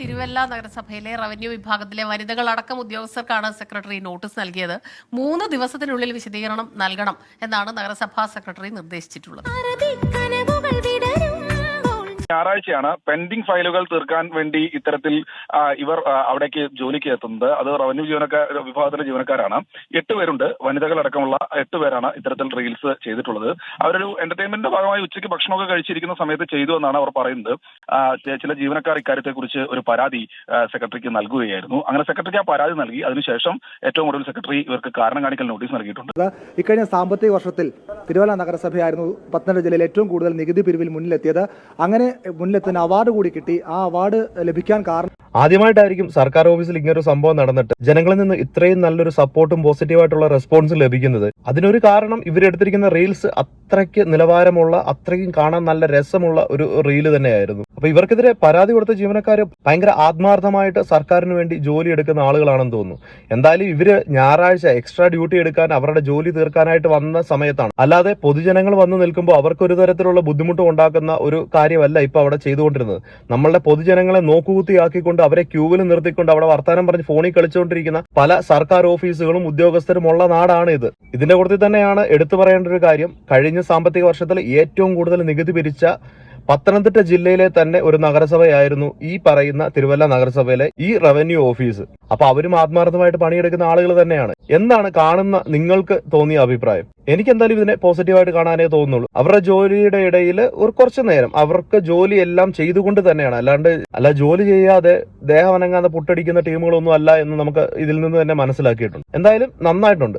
തിരുവല്ല നഗരസഭയിലെ റവന്യൂ വിഭാഗത്തിലെ വനിതകളടക്കം ഉദ്യോഗസ്ഥർക്കാണ് secretary notice നൽകിയത്. മൂന്ന് ദിവസത്തിനുള്ളിൽ വിശദീകരണം നൽകണം എന്നാണ് നഗരസഭാ സെക്രട്ടറി നിർദ്ദേശിച്ചിട്ടുള്ളത്. ഞായറാഴ്ചയാണ് പെൻഡിംഗ് ഫയലുകൾ തീർക്കാൻ വേണ്ടി ഇത്തരത്തിൽ ഇവർ അവിടേക്ക് ജോലിക്ക് എത്തുന്നത്. അത് റവന്യൂ ജീവനക്കാർ വിഭാഗത്തിലെ ജീവനക്കാരാണ്. എട്ട് പേരുണ്ട്. വനിതകളടക്കമുള്ള എട്ട് പേരാണ് ഇത്തരത്തിൽ റീൽസ് ചെയ്തിട്ടുള്ളത്. അവരൊരു എന്റർടൈൻമെന്റിന്റെ ഭാഗമായി ഉച്ചയ്ക്ക് ഭക്ഷണമൊക്കെ കഴിച്ചിരിക്കുന്ന സമയത്ത് ചെയ്തു എന്നാണ് അവർ പറയുന്നത്. ചില ജീവനക്കാർ ഇക്കാര്യത്തെക്കുറിച്ച് ഒരു പരാതി സെക്രട്ടറിക്ക് നൽകുകയായിരുന്നു. അങ്ങനെ സെക്രട്ടറിക്ക് ആ പരാതി നൽകി. അതിനുശേഷം ഏറ്റവും കൂടുതൽ സെക്രട്ടറി ഇവർക്ക് കാരണം കാണിക്കൽ നോട്ടീസ് നൽകിയിട്ടുണ്ട്. ഇക്കഴിഞ്ഞ സാമ്പത്തിക വർഷത്തിൽ തിരുവല്ല നഗരസഭയായിരുന്നു പത്തനംതിട്ട ജില്ലയിൽ ഏറ്റവും കൂടുതൽ നികുതി പിരിവിൽ മുന്നിലെത്തിയത്. അങ്ങനെ മുന്നിലെത്തുന്ന അവാർഡ് കൂടി കിട്ടി. ആ അവാർഡ് ലഭിക്കാൻ കാരണം ആദ്യമായിട്ടായിരിക്കും സർക്കാർ ഓഫീസിൽ ഇങ്ങനൊരു സംഭവം നടന്നിട്ട് ജനങ്ങളിൽ നിന്ന് ഇത്രയും നല്ലൊരു സപ്പോർട്ടും പോസിറ്റീവായിട്ടുള്ള റെസ്പോൺസും ലഭിക്കുന്നത്. അതിനൊരു കാരണം ഇവരെടുത്തിരിക്കുന്ന റീൽസ് അത്രയ്ക്ക് നിലവാരമുള്ള അത്രയ്ക്കും കാണാൻ നല്ല രസമുള്ള ഒരു റീൽ തന്നെയായിരുന്നു. അപ്പൊ ഇവർക്കെതിരെ പരാതി കൊടുത്ത ജീവനക്കാർ ഭയങ്കര ആത്മാർത്ഥമായിട്ട് സർക്കാരിന് വേണ്ടി ജോലി എടുക്കുന്ന ആളുകളാണെന്ന് തോന്നുന്നു. എന്തായാലും ഇവർ ഞായറാഴ്ച എക്സ്ട്രാ ഡ്യൂട്ടി എടുക്കാൻ അവരുടെ ജോലി തീർക്കാനായിട്ട് വന്ന സമയത്താണ്. അല്ലാതെ പൊതുജനങ്ങൾ വന്നു നിൽക്കുമ്പോൾ അവർക്ക് ഒരു തരത്തിലുള്ള ബുദ്ധിമുട്ടും ഉണ്ടാക്കുന്ന ഒരു കാര്യമല്ല ഇപ്പൊ അവിടെ ചെയ്തുകൊണ്ടിരുന്നത്. നമ്മളുടെ പൊതുജനങ്ങളെ നോക്കുകുത്തിയാക്കിക്കൊണ്ട് അവരെ ക്യൂവിൽ നിർത്തിക്കൊണ്ട് അവിടെ വർത്താനം പറഞ്ഞ് ഫോണിൽ കളിച്ചുകൊണ്ടിരിക്കുന്ന പല സർക്കാർ ഓഫീസുകളും ഉദ്യോഗസ്ഥരും ഉള്ള നാടാണ് ഇത്. ഇതിന്റെ കൂട്ടത്തിൽ തന്നെയാണ് എടുത്തു പറയേണ്ട ഒരു കാര്യം. കഴിഞ്ഞ സാമ്പത്തിക വർഷത്തിൽ ഏറ്റവും കൂടുതൽ നികുതി പിരിച്ച പത്തനംതിട്ട ജില്ലയിലെ തന്നെ ഒരു നഗരസഭയായിരുന്നു ഈ പറയുന്ന തിരുവല്ല നഗരസഭയിലെ ഈ റവന്യൂ ഓഫീസ്. അപ്പൊ അവരും ആത്മാർത്ഥമായിട്ട് പണിയെടുക്കുന്ന ആളുകൾ തന്നെയാണ്. എന്താണ് കാണുന്ന നിങ്ങൾക്ക് തോന്നിയ അഭിപ്രായം? എനിക്ക് എന്തായാലും ഇതിനെ പോസിറ്റീവായിട്ട് കാണാനേ തോന്നുന്നുള്ളൂ. അവരുടെ ജോലിയുടെ ഇടയിൽ ഒരു കുറച്ചു നേരം അവർക്ക് ജോലി എല്ലാം ചെയ്തുകൊണ്ട് തന്നെയാണ്. അല്ലാണ്ട് അല്ല ജോലി ചെയ്യാതെ ദേഹം അനങ്ങാതെ പുട്ടടിക്കുന്ന ടീമുകളൊന്നും അല്ല എന്ന് നമുക്ക് ഇതിൽ നിന്ന് തന്നെ മനസ്സിലാക്കിയിട്ടുണ്ട്. എന്തായാലും നന്നായിട്ടുണ്ട്.